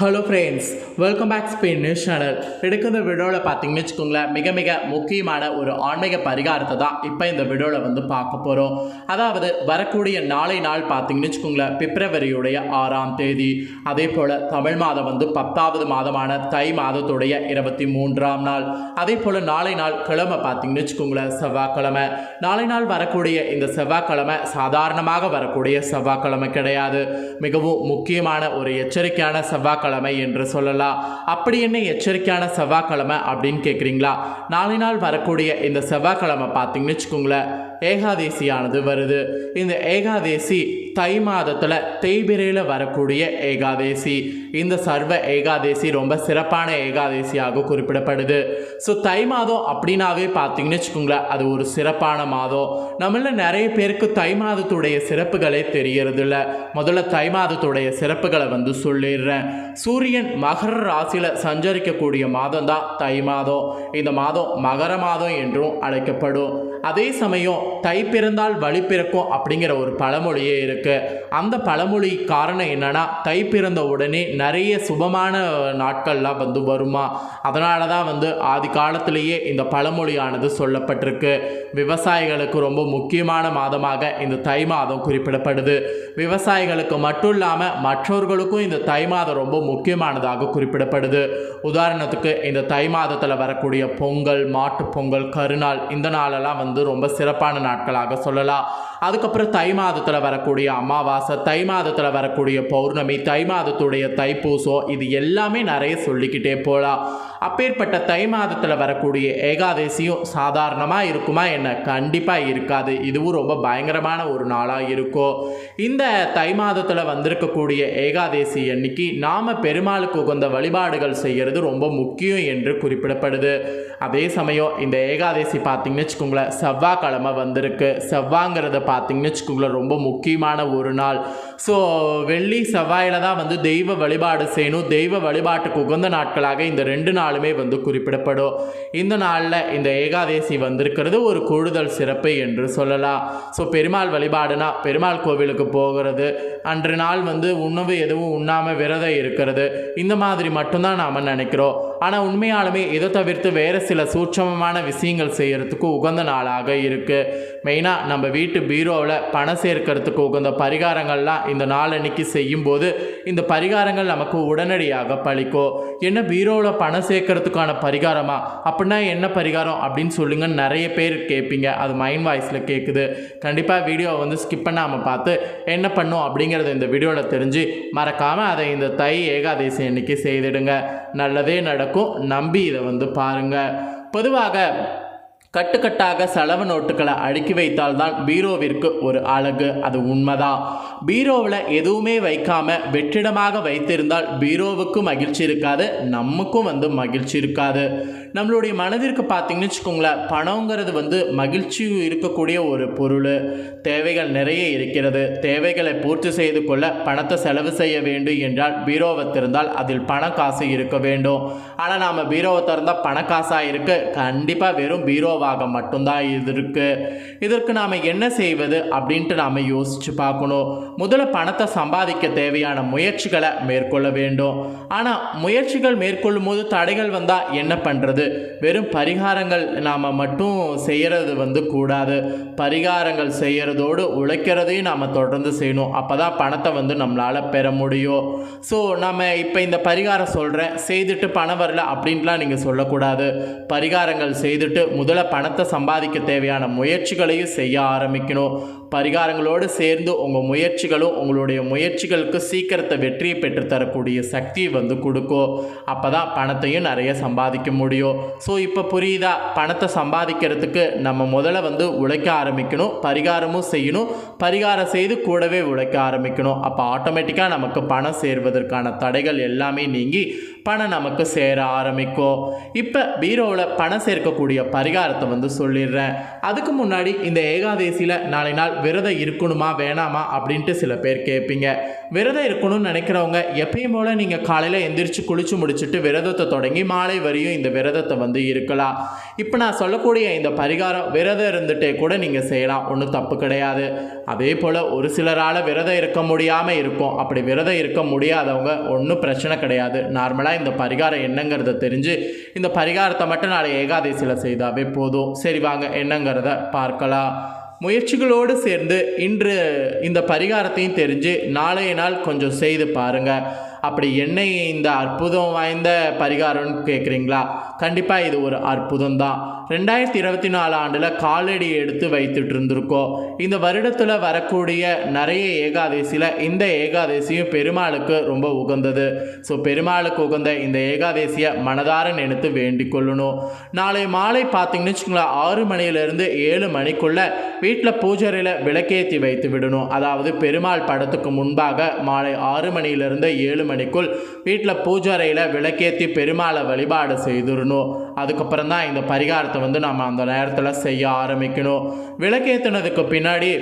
Hello friends welcome back Spain news channel எடுக்கிற வீடியோவில் பார்த்தீங்கன்னு வச்சுக்கோங்களேன் மிக மிக முக்கியமான ஒரு ஆன்மீக பரிகாரத்தை தான் இப்போ இந்த வீடியோவில் வந்து பார்க்க போகிறோம் அதாவது வரக்கூடிய நாளை நாள் பார்த்தீங்கன்னு வச்சுக்கோங்களேன் பிப்ரவரியுடைய ஆறாம் தேதி. அதே போல் தமிழ் மாதம் வந்து பத்தாவது மாதமான தை மாதத்துடைய இருபத்தி மூன்றாம் நாள். அதே போல் நாளை நாள் கிழமை பார்த்தீங்கன்னு வச்சுக்கோங்களேன் செவ்வாய்க்கிழமை. நாளை நாள் வரக்கூடிய இந்த செவ்வாய்க்கிழமை சாதாரணமாக வரக்கூடிய செவ்வாய்க்கிழமை கிடையாது. மிகவும் முக்கியமான ஒரு எச்சரிக்கையான செவ்வாய்க்கிழமை என்று சொல்லலாம் அப்படி என்ன எச்சரிக்கையான செவ்வாய்க்கிழமை அப்படின்னு கேட்குறீங்களா நாளை நாள் வரக்கூடிய இந்த செவ்வாய்க்கிழமை பார்த்தீங்கன்னு வச்சுக்கோங்களேன் ஏகாதேசியானது வருது. இந்த ஏகாதேசி தை மாதத்தில் தேய்பிரையில் வரக்கூடிய ஏகாதேசி. இந்த சர்வ ஏகாதேசி ரொம்ப சிறப்பான ஏகாதேசியாக குறிப்பிடப்படுது. ஸோ தை மாதம் அப்படின்னாவே பார்த்தீங்கன்னு வச்சுக்கோங்களேன் அது ஒரு சிறப்பான மாதம். நம்மள நிறைய பேருக்கு தை மாதத்துடைய சிறப்புகளே தெரியறதில்ல. முதல்ல தை மாதத்துடைய சிறப்புகளை வந்து சொல்லிடுறேன். சூரியன் மகர ராசியில் சஞ்சரிக்கக்கூடிய மாதம் தான் தை மாதம். இந்த மாதம் மகர மாதம் என்றும் அழைக்கப்படும். அதே சமயம் தை பிறந்தால் வழி பிறக்கும் அப்படிங்கிற ஒரு பழமொழியே இருக்குது அந்த பழமொழி காரணம் என்னென்னா தை பிறந்த உடனே நிறைய சுபமான நாட்கள்லாம் வந்து வருமா? அதனால தான் வந்து ஆதி காலத்திலேயே இந்த பழமொழியானது சொல்லப்பட்டிருக்கு. விவசாயிகளுக்கு ரொம்ப முக்கியமான மாதமாக இந்த தை மாதம் குறிப்பிடப்படுது. விவசாயிகளுக்கு மட்டும் இல்லாமல் மற்றவர்களுக்கும் இந்த தை மாதம் ரொம்ப முக்கியமானதாக குறிப்பிடப்படுது. உதாரணத்துக்கு இந்த தை மாதத்தில் வரக்கூடிய பொங்கல் மாட்டுப் பொங்கல் கருநாள் இந்த நாளெல்லாம் வந்து ரொம்ப சிறப்பான நாட்களாக சொல்லலாம். அதுக்கப்புறம் தை மாதத்தில் வரக்கூடிய அமாவாசை தை மாதத்தில் வரக்கூடிய பௌர்ணமி தை மாதத்துடைய தைப்பூசம் இது எல்லாமே நிறைய சொல்லிக்கிட்டே போகலாம் அப்பேற்பட்ட தை மாதத்தில் வரக்கூடிய ஏகாதசியும் சாதாரணமாக இருக்குமா என்ன? கண்டிப்பாக இருக்காது. இதுவும் ரொம்ப பயங்கரமான ஒரு நாளாக இருக்கும் இந்த தை மாதத்தில் வந்திருக்கக்கூடிய ஏகாதசி அன்னைக்கு நாம் பெருமாளுக்கு உகந்த வழிபாடுகள் செய்கிறது ரொம்ப முக்கியம் என்று குறிப்பிடப்படுது. அதே சமயம் இந்த ஏகாதசி பார்த்தீங்கன்னு வச்சுக்கோங்களேன் செவ்வாய்க்கிழமை வந்திருக்கு. செவ்வாங்கிறத பார்த்தீங்கன்னு வச்சுக்கோங்களேன் ரொம்ப முக்கியமான ஒரு நாள். ஸோ வெள்ளி செவ்வாயில் தான் வந்து தெய்வ வழிபாடு செய்யணும். தெய்வ வழிபாட்டுக்கு உகந்த நாட்களாக இந்த ரெண்டு நாளுமே வந்து குறிப்பிடப்படும். இந்த நாளில் இந்த ஏகாதசி வந்திருக்கிறது ஒரு கூடுதல் சிறப்பு என்று சொல்லலாம். ஸோ பெருமாள் வழிபாடுனா பெருமாள் கோவிலுக்கு போகிறது. அன்று நாள் வந்து உணவு எதுவும் உண்ணாமல் விரதம் இருக்கிறது. இந்த மாதிரி மட்டும்தான் நாம் நினைக்கிறோம். ஆனால் உண்மையாலுமே இதை தவிர்த்து வேறு சில சூட்சமமான விஷயங்கள் செய்கிறதுக்கு உகந்த நாளாக இருக்குது மெயினாக நம்ம வீட்டு பீரோவில் பணம் சேர்க்கறதுக்கு உகந்த பரிகாரங்கள்லாம் இந்த நாளன்னைக்கு செய்யும்போது இந்த பரிகாரங்கள் நமக்கு உடனடியாக பழிக்கும். என்ன பீரோவில் பணம் சேர்க்கறதுக்கான பரிகாரமா? அப்படின்னா என்ன பரிகாரம் அப்படின்னு சொல்லுங்க நிறைய பேர் கேட்பீங்க. அது மைண்ட் வாய்ஸில் கேட்குது கண்டிப்பாக வீடியோவை வந்து ஸ்கிப் பண்ணாமல் பார்த்து என்ன பண்ணும் அப்படிங்கிறத இந்த வீடியோவில் தெரிஞ்சு மறக்காமல் அதை இந்த தை ஏகாதசி அன்னைக்கு செய்திடுங்க. நல்லதே நடக்கும். நம்பி இதை வந்து பாருங்கள் பொதுவாக கட்டுக்கட்டாக செலவு நோட்டுகளை அடுக்கி வைத்தால்தான் பீரோவிற்கு ஒரு அழகு. அது உண்மைதான். பீரோவில் எதுவுமே வைக்காம வெற்றிடமாக வைத்திருந்தால் பீரோவுக்கும் மகிழ்ச்சி இருக்காது நமக்கும் வந்து மகிழ்ச்சி இருக்காது. நம்மளுடைய மனதிற்கு பார்த்தீங்கன்னு வச்சுக்கோங்களேன் பணங்கிறது வந்து மகிழ்ச்சி இருக்கக்கூடிய ஒரு பொருள். தேவைகள் நிறைய இருக்கிறது. தேவைகளை பூர்த்தி செய்து கொள்ள பணத்தை செலவு செய்ய வேண்டும் என்றால் பீரோவை திறந்தால் அதில் பண காசு இருக்க வேண்டும். ஆனால் நாம் பீரோவை திறந்தால் பணக்காசாக இருக்க. கண்டிப்பாக வெறும் பீரோ ஸ்லோவாக மட்டும்தான் இது இருக்கு. இதற்கு நாம் என்ன செய்வது அப்படின்ட்டு நாம் யோசித்து பார்க்கணும். முதல்ல பணத்தை சம்பாதிக்க தேவையான முயற்சிகளை மேற்கொள்ள வேண்டும். ஆனால் முயற்சிகள் மேற்கொள்ளும் போது தடைகள் வந்தால் என்ன பண்ணுறது வெறும் பரிகாரங்கள் நாம் மட்டும் செய்கிறது வந்து கூடாது. பரிகாரங்கள் செய்கிறதோடு உழைக்கிறதையும் நாம் தொடர்ந்து செய்யணும். அப்போ தான் பணத்தை வந்து நம்மளால் பெற முடியும். ஸோ நம்ம இப்போ இந்த பரிகாரம் சொல்கிறேன் செய்துட்டு பணம் வரல அப்படின்ட்டுலாம் நீங்கள் சொல்லக்கூடாது. பரிகாரங்கள் செய்துட்டு முதல்ல பணத்தை சம்பாதிக்க தேவையான முயற்சிகளையும் செய்ய ஆரம்பிக்கணும். பரிகாரங்களோடு சேர்ந்து உங்கள் முயற்சிகளும் உங்களுடைய முயற்சிகளுக்கு சீக்கிரத்தை வெற்றியை பெற்றுத்தரக்கூடிய சக்தி வந்து கொடுக்கும். அப்போ தான் பணத்தையும் நிறைய சம்பாதிக்க முடியும். ஸோ இப்போ புரியுதா? பணத்தை சம்பாதிக்கிறதுக்கு நம்ம முதல்ல வந்து உழைக்க ஆரம்பிக்கணும். பரிகாரமும் செய்யணும். பரிகாரம் செய்து கூடவே உழைக்க ஆரம்பிக்கணும். அப்போ ஆட்டோமேட்டிக்காக நமக்கு பணம் சேர்வதற்கான தடைகள் எல்லாமே நீங்கி பணம் நமக்கு சேர ஆரம்பிக்கும் இப்போ பீரோவில் பணம் சேர்க்கக்கூடிய பரிகாரத்தை வந்து சொல்லிடுறேன். அதுக்கு முன்னாடி இந்த ஏகாதசியில் நாளை நாள் விரதம் இருக்கணுமா வேணாமா அப்படின்ட்டு சில பேர் கேட்பீங்க. விரதம் இருக்கணும்னு நினைக்கிறவங்க எப்பயும் போல் நீங்கள் காலையில் எந்திரிச்சு குளிச்சு முடிச்சுட்டு விரதத்தை தொடங்கி மாலை வரையும் இந்த விரதத்தை வந்து இருக்கலாம். இப்போ நான் சொல்லக்கூடிய இந்த பரிகாரம் விரதம் இருந்துட்டே கூட நீங்கள் செய்யலாம். ஒன்றும் தப்பு கிடையாது. அதே போல் ஒரு சிலரால் விரதம் இருக்க முடியாமல் இருக்கும். அப்படி விரதம் இருக்க முடியாதவங்க ஒன்றும் பிரச்சனை கிடையாது. நார்மலாக இந்த பரிகாரம் என்னங்கிறத தெரிஞ்சு இந்த பரிகாரத்தை மட்டும் நாளை ஏகாதசியில் செய்தாவே போதும். சரி வாங்க என்னங்கிறத பார்க்கலாம். முயற்சிகளோடு சேர்ந்து இன்று இந்த பரிகாரத்தையும் தெரிஞ்சு நாளைய நாள் கொஞ்சம் செய்து பாருங்கள் அப்படி என்ன இந்த அற்புதம் வாய்ந்த பரிகாரம்னு கேட்குறீங்களா கண்டிப்பாக இது ஒரு அற்புதம் தான் ரெண்டாயிரத்தி இருபத்தி நாலு ஆண்டில் காலடி எடுத்து வைத்துட்டு இருந்திருக்கோம் இந்த வருடத்தில் வரக்கூடிய நிறைய ஏகாதசியில் இந்த ஏகாதசியும் பெருமாளுக்கு ரொம்ப உகந்தது. ஸோ பெருமாளுக்கு உகந்த இந்த ஏகாதசியை மனதார நினைத்து வேண்டிக் கொள்ளணும். நாளை மாலை பார்த்தீங்கன்னு வச்சுக்கோங்களேன் ஆறு மணியிலிருந்து ஏழு மணிக்குள்ள வீட்டில் பூஜரையில் விளக்கேற்றி வைத்து விடணும். அதாவது பெருமாள் படத்துக்கு முன்பாக மாலை ஆறு மணியிலிருந்து ஏழு மணிக்குள் வீட்டில் பூஜாரையில் விளக்கேற்றி பெருமாளை வழிபாடு செய்திடணும். அதுக்கப்புறம் தான் இந்த பரிகாரத்தை வந்து நம்ம அந்த நேரத்தில் செய்ய ஆரம்பிக்கணும். விளக்கேற்றினதுக்கு பின்னாடி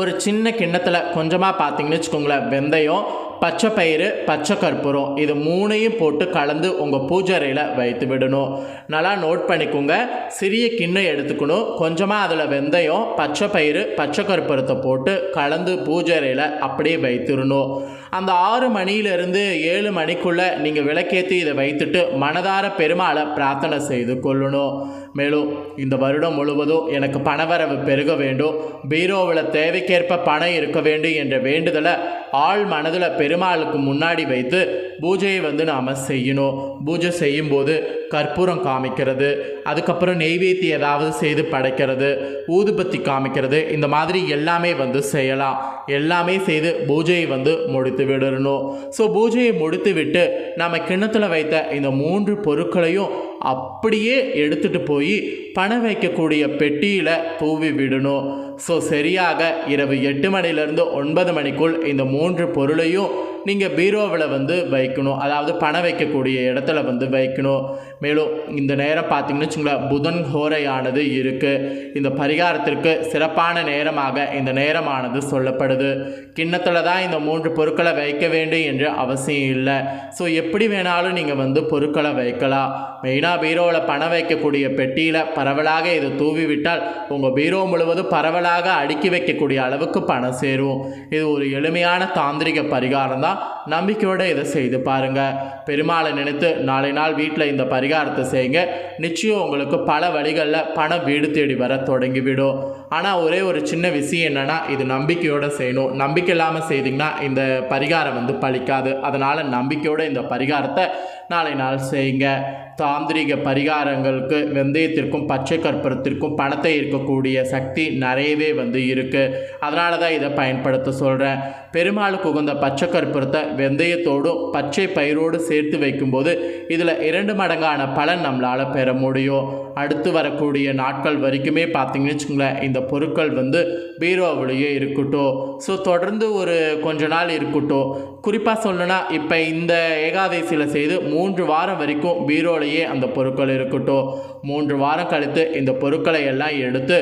ஒரு சின்ன கிண்ணத்தில் கொஞ்சமாக பார்த்தீங்கன்னு வச்சுக்கோங்களேன் வெந்தயம் பச்சை பயிறு பச்சை கற்பூரம் இது மூணையும் போட்டு கலந்து உங்கள் பூஜைறையில் வைத்து விடணும். நல்லா நோட் பண்ணிக்கோங்க. சிறிய கிண்ணம் எடுத்துக்கணும். கொஞ்சமாக அதில் வெந்தயம் பச்சை பயிறு பச்சை கற்பூரத்தை போட்டு கலந்து பூஜைறையில் அப்படியே வைத்திடணும். அந்த ஆறு மணியிலிருந்து ஏழு மணிக்குள்ளே நீங்கள் விளக்கேற்றி இதை வைத்துட்டு மனதார பெருமாளை பிரார்த்தனை செய்து கொள்ளணும். மேலும் இந்த வருடம் முழுவதும் எனக்கு பணவரவு பெருக வேண்டும். பீரோவில் தேவைக்கேற்ப பணம் இருக்க வேண்டும் என்ற வேண்டுதலை ஆள் மனதில் பெருமாளுக்கு முன்னாடி வைத்து பூஜையை வந்து நாம் செய்யணும். பூஜை செய்யும்போது கற்பூரம் காமிக்கிறது. அதுக்கப்புறம் நெய்வேத்தி ஏதாவது செய்து படைக்கிறது. ஊதுபத்தி காமிக்கிறது. இந்த மாதிரி எல்லாமே வந்து செய்யலாம். எல்லாமே செய்து பூஜையை வந்து முடித்து விடணும். ஸோ பூஜையை முடித்து விட்டு நம்ம கிண்ணத்தில் வைத்த இந்த மூன்று பொருட்களையும் அப்படியே எடுத்துட்டு போய் பணம் வைக்கக்கூடிய பெட்டியில் தூவி விடணும். ஸோ சரியாக இரவு எட்டு மணிலேருந்து ஒன்பது மணிக்குள் இந்த மூன்று பொருளையும் நீங்கள் பீரோவில் வந்து வைக்கணும். அதாவது பணம் வைக்கக்கூடிய இடத்துல வந்து வைக்கணும். மேலும் இந்த நேரம் பார்த்தீங்கன்னு வச்சுங்களேன் புதன் ஹோரையானது இருக்குது இந்த பரிகாரத்திற்கு சிறப்பான நேரமாக இந்த நேரமானது சொல்லப்படுது. கிண்ணத்தில் தான் இந்த மூன்று பொருட்களை வைக்க வேண்டும் என்று அவசியம் இல்லை. ஸோ எப்படி வேணாலும் நீங்கள் வந்து பொருட்களை வைக்கலாம். மெயினாக பீரோவில் பணம் வைக்கக்கூடிய பெட்டியில் பரவலாக இதை தூவி விட்டால் உங்கள் பீரோ முழுவதும் பரவலாக அடுக்கி வைக்கக்கூடிய அளவுக்கு பணம் சேரும். இது ஒரு எளிமையான தாந்திரிக பரிகாரம் தான் நம்பிக்கையோடு இதை செய்து பாருங்கள் பெருமாளை நினைத்து நாளை நாள் வீட்டில் இந்த பரிகாரத்தை செய்யுங்க. நிச்சயம் உங்களுக்கு பல வழிகளில் பணம் வீடு தேடி வர தொடங்கிவிடும். ஆனால் ஒரே ஒரு சின்ன விஷயம் என்னென்னா இது நம்பிக்கையோடு செய்யணும். நம்பிக்கை இல்லாமல் செய்தீங்கன்னா இந்த பரிகாரம் வந்து பலிக்காது அதனால் நம்பிக்கையோடு இந்த பரிகாரத்தை நாளை நாள் செய்யுங்க. தாந்திரிக பரிகாரங்களுக்கு வெந்தயத்திற்கும் பச்சை கற்பூரத்திற்கும் பணத்தை இருக்கக்கூடிய சக்தி நிறையவே வந்து இருக்குது அதனால தான் இதை பயன்படுத்த சொல்கிறேன் பெருமாளுக்கு உகந்த பச்சை கற்பூரத்தை வெந்தயத்தோடும் பச்சை பயிரோடு சேர்த்து வைக்கும்போது இதில் இரண்டு மடங்கான பலன் நம்மளால் பெற முடியும். அடுத்து வரக்கூடிய நாட்கள் வரைக்குமே பார்த்தீங்கன்னு வச்சுக்கோங்களேன் இந்த பொருட்கள் வந்து பீரோவிலேயே இருக்கட்டும். ஸோ தொடர்ந்து ஒரு கொஞ்ச நாள் இருக்கட்டும். குறிப்பாக சொல்லணும்னா இப்போ இந்த ஏகாதசியில் செய்து மூன்று வாரம் வரைக்கும் பீரோலையே அந்த பொருட்கள் இருக்கட்டும். மூன்று வாரம் கழித்து இந்த பொருட்களை எல்லாம் எடுத்து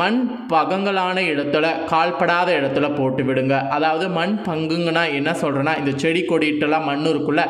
மண் பகங்களான இடத்துல கால்படாத இடத்துல போட்டு விடுங்க. அதாவது மண் பங்குங்கன்னா என்ன சொல்கிறேன்னா இந்த செடி கொடிட்டெல்லாம் மண் இருக்குல்ல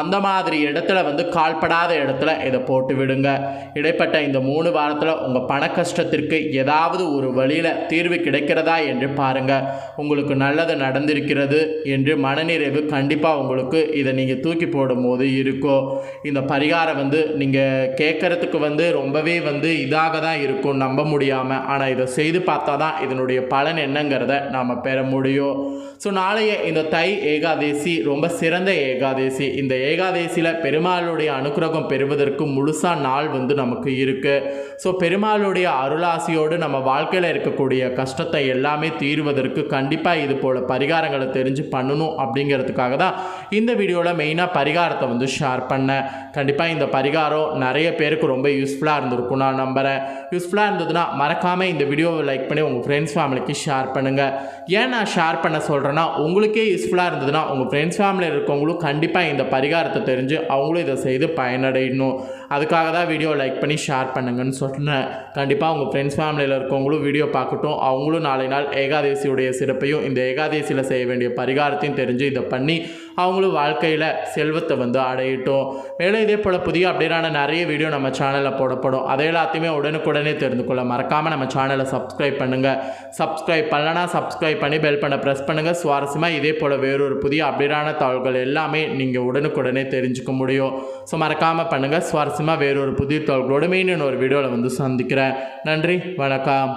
அந்த மாதிரி இடத்துல வந்து கால்படாத இடத்துல இதை போட்டு விடுங்க. இடைப்பட்ட இந்த மூணு வாரத்தில் உங்கள் பண கஷ்டத்திற்கு ஏதாவது ஒரு வழியில் தீர்வு கிடைக்கிறதா என்று பாருங்கள் உங்களுக்கு நல்லது நடந்திருக்கிறது என்று மனநிறைவு கண்டிப்பாக உங்களுக்கு இதை நீங்கள் தூக்கி போடும்போது இருக்கும் இந்த பரிகாரம் வந்து நீங்கள் கேட்குறதுக்கு வந்து ரொம்பவே வந்து இதாக தான் இருக்கும் நம்ப முடியாமல் ஆனால் இதை செய்து பார்த்தா தான் இதனுடைய பலன் என்னங்கிறத நாம் பெற முடியும். ஸோ நாளைய இந்த தை ஏகாதேசி ரொம்ப சிறந்த ஏகாதேசி இந்த ஏகாதேசியில் பெருமாளுடைய அனுக்கிரகம் பெறுவதற்கு முழுசாக நாள் வந்து நமக்கு இருக்குது ஸோ பெருமாளுடைய அருளாசியோடு நம்ம வாழ்க்கையில் இருக்கக்கூடிய கஷ்டத்தை எல்லாமே தீர்வதற்கு கண்டிப்பாக இது போல் பரிகாரங்களை தெரிஞ்சு பண்ணணும் அப்படிங்கிறதுக்காக தான் இந்த வீடியோவில் மெயினாக பரிகாரத்தை வந்து ஷேர் பண்ணேன். கண்டிப்பாக இந்த பரிகாரம் நிறைய பேருக்கு ரொம்ப யூஸ்ஃபுல்லாக இருந்திருக்கும் நான் நம்புகிறேன் யூஸ்ஃபுல்லாக இருந்ததுன்னா மறக்காமல் இந்த வீடியோவை லைக் பண்ணி உங்கள் ஃப்ரெண்ட்ஸ் ஃபேமிலிக்கு ஷேர் பண்ணுங்கள் ஏன் நான் ஷேர் பண்ண சொல்கிறேன்னா உங்களுக்கே யூஸ்ஃபுல்லாக இருந்ததுன்னா உங்கள் ஃப்ரெண்ட்ஸ் ஃபேமிலியில் இருக்கவங்களும் கண்டிப்பாக இந்த பரிகாரத்தை தெரிஞ்சு அவங்களும் இதை செய்து பயனடையணும். அதுக்காக தான் வீடியோ லைக் பண்ணி ஷேர் பண்ணுங்கன்னு சொன்னேன். கண்டிப்பாக உங்கள் ஃப்ரெண்ட்ஸ் ஃபேமிலியில் இருக்கவங்களும் வீடியோ பார்க்கட்டும். அவங்களும் நாளை நாள் ஏகாதேசியுடைய சிறப்பையும் இந்த ஏகாதேசியில் செய்ய வேண்டிய பரிகாரத்தையும் தெரிஞ்சு இதை பண்ணி அவங்களும் வாழ்க்கையில் செல்வத்தை வந்து அடையட்டும். மேலும் இதே போல் புதிய அப்டேட்டான நிறைய வீடியோ நம்ம சேனலில் போடப்படும். அதை எல்லாத்தையுமே உடனுக்குடனே தெரிந்து கொள்ள மறக்காமல் நம்ம சேனலை சப்ஸ்கிரைப் பண்ணுங்கள் சப்ஸ்கிரைப் பண்ணலனா சப்ஸ்கிரைப் பண்ணி பெல் பண்ண ப்ரெஸ் பண்ணுங்கள் சுவாரஸ்யமாக இதே போல் வேறொரு புதிய அப்டேட்டான தகவல்கள் எல்லாமே நீங்கள் உடனுக்குடனே தெரிஞ்சுக்க முடியும். ஸோ மறக்காமல் பண்ணுங்கள் சுவாரஸ்யமாக வேறொரு புதிய தகவல்களோடு மீண்டும் ஒரு வீடியோவில் வந்து சந்திக்கிறேன். நன்றி. வணக்கம்.